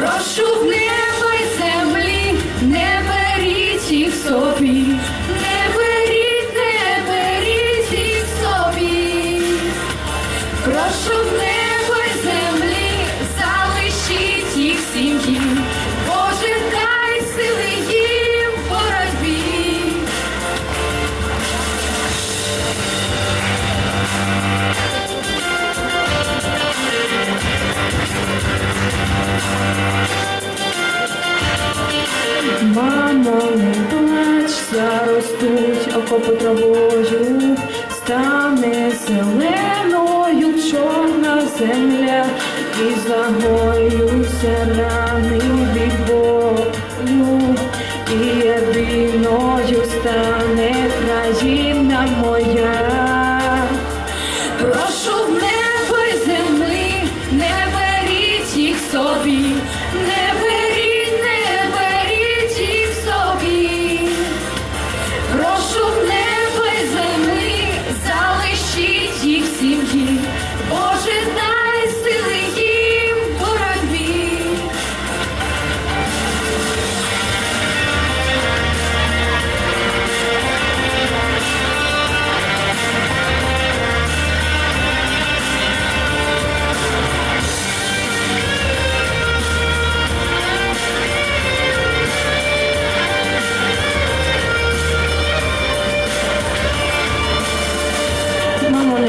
Прошу в небо й землі, не беріть їх собі, не беріть, не беріть їх собі. Прошу в небо заростуть окопи травою, стане зеленою чорна земля, і загоються рани Боже, дай сили їм боротьбі.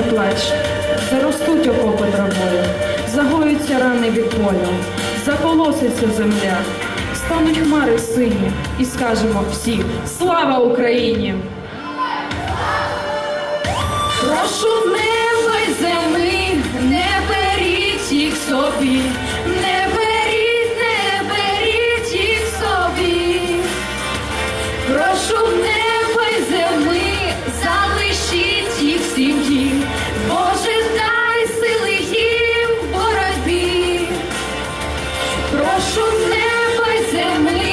Плач, заростуть окопи травою, загоються рани від болю, заколоситься земля, стануть хмари сині, і скажемо всі Слава Україні! Прошу в небо й землі, не беріть їх собі, не беріть, не беріть їх собі. Прошу в небо й землі, залишіть їх сім'ї, В небо й землі,